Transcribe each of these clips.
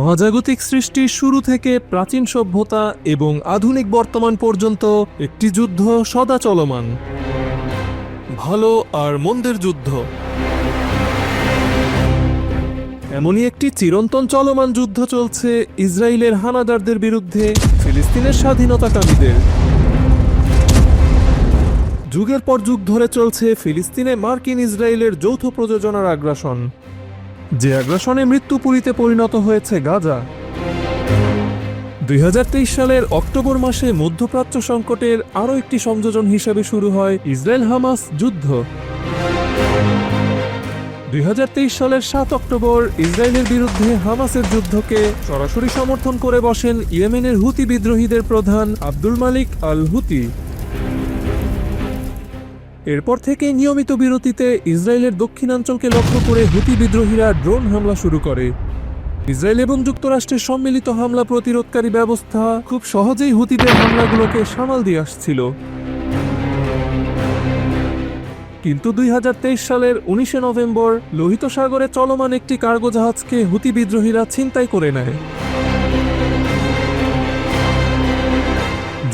মহাজাগতিক সৃষ্টির শুরু থেকে প্রাচীন সভ্যতা এবং আধুনিক বর্তমান পর্যন্ত একটি যুদ্ধ সদা চলমান। ভালো আর মন্দের যুদ্ধ। এমনই একটি চিরন্তন চলমান যুদ্ধ চলছে ইসরায়েলের হানাদারদের বিরুদ্ধে, ফিলিস্তিনের স্বাধীনতাকামীদের। যুগের পর যুগ ধরে চলছে ফিলিস্তিনে মার্কিন ইসরায়েলের যৌথ প্রযোজনার আগ্রাসন। যে আগ্রাসনে মৃত্যুপুরীতে পরিণত হয়েছে গাজা। দুই হাজার তেইশ সালের অক্টোবর মাসে মধ্যপ্রাচ্য সংকটের আরও একটি সংযোজন হিসেবে শুরু হয় ইসরায়েল হামাস যুদ্ধ। দুই হাজার তেইশ সালের সাত অক্টোবর ইসরায়েলের বিরুদ্ধে হামাসের যুদ্ধকে সরাসরি সমর্থন করে বসেন ইয়েমেনের হুতি বিদ্রোহীদের প্রধান আব্দুল মালিক আল হুতি এরপর থেকে নিয়মিত বিরতিতে ইসরায়েলের দক্ষিণাঞ্চলকে লক্ষ্য করে হুতি বিদ্রোহীরা ড্রোন হামলা শুরু করে। ইসরায়েল এবং যুক্তরাষ্ট্রের সম্মিলিত হামলা প্রতিরোধকারী ব্যবস্থা খুব সহজেই হুতিদের হামলাগুলোকে সামাল দিয়ে আসছিল। কিন্তু দুই হাজার তেইশ সালের উনিশে নভেম্বর লোহিত সাগরে চলমান একটি কার্গো জাহাজকে হুতি বিদ্রোহীরা ছিনতাই করে নেয়।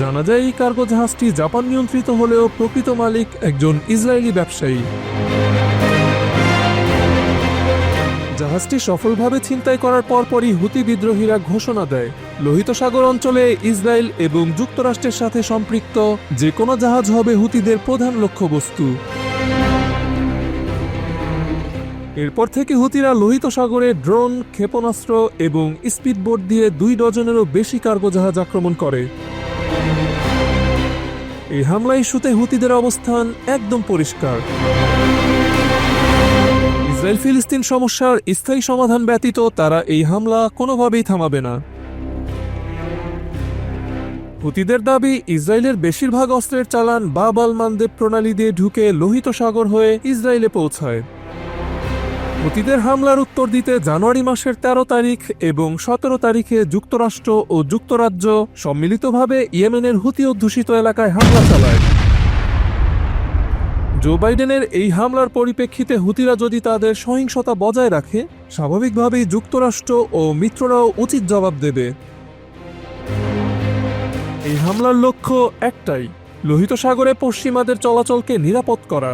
জানা যায়, এই কার্গো জাহাজটি জাপান নিয়ন্ত্রিত হলেও প্রকৃত মালিক একজন ইসরায়েলি ব্যবসায়ী। জাহাজটি সফলভাবে ছিনতাই করার পরপরই হুতি বিদ্রোহীরা ঘোষণা দেয়, লোহিত সাগর অঞ্চলে ইসরায়েল এবং যুক্তরাষ্ট্রের সাথে সম্পৃক্ত যে কোনো জাহাজ হবে হুতিদের প্রধান লক্ষ্যবস্তু। এরপর থেকে হুতিরা লোহিত সাগরে ড্রোন, ক্ষেপণাস্ত্র এবং স্পিডবোট দিয়ে দুই ডজনেরও বেশি কার্গো জাহাজ আক্রমণ করে। এই হামলা ইস্যুতে হুতিদের অবস্থান একদম পরিষ্কার। ইসরায়েল ফিলিস্তিন সমস্যার স্থায়ী সমাধান ব্যতীত তারা এই হামলা কোনোভাবেই থামাবে না। হুতিদের দাবি, ইসরায়েলের বেশিরভাগ অস্ত্রের চালান বাব আল মানদেব প্রণালী দিয়ে ঢুকে লোহিত সাগর হয়ে ইসরায়েলে পৌঁছায়। হুতিদের হামলার উত্তর দিতে জানুয়ারি মাসের ১৩ তারিখ এবং সতেরো তারিখে যুক্তরাষ্ট্র ও যুক্তরাজ্য সম্মিলিতভাবে ইয়েমেনের হুতি অধ্যুষিত এলাকায় হামলা চালায়। জো বাইডেনের এই হামলার পরিপ্রেক্ষিতে হুতিরা যদি তাদের সহিংসতা বজায় রাখে, স্বাভাবিকভাবেই যুক্তরাষ্ট্র ও মিত্ররাও উচিত জবাব দেবে। এই হামলার লক্ষ্য একটাই, লোহিত সাগরে পশ্চিমাদের চলাচলকে নিরাপদ করা।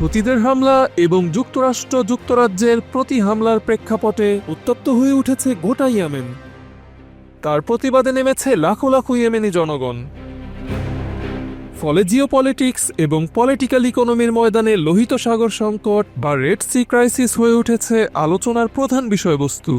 হুতিদের হামলা এবং যুক্তরাষ্ট্র, যুক্তরাজ্যের প্রতি হামলার প্রেক্ষাপটে উত্তপ্ত হয়ে উঠেছে গোটা ইয়েমেন। তার প্রতিবাদে নেমেছে লাখো লাখো ইয়েমেনি জনগণ। ফলে জিও পলিটিক্স এবং পলিটিক্যাল ইকোনমির ময়দানে লোহিত সাগর সংকট বা রেড সি ক্রাইসিস হয়ে উঠেছে আলোচনার প্রধান বিষয়বস্তু।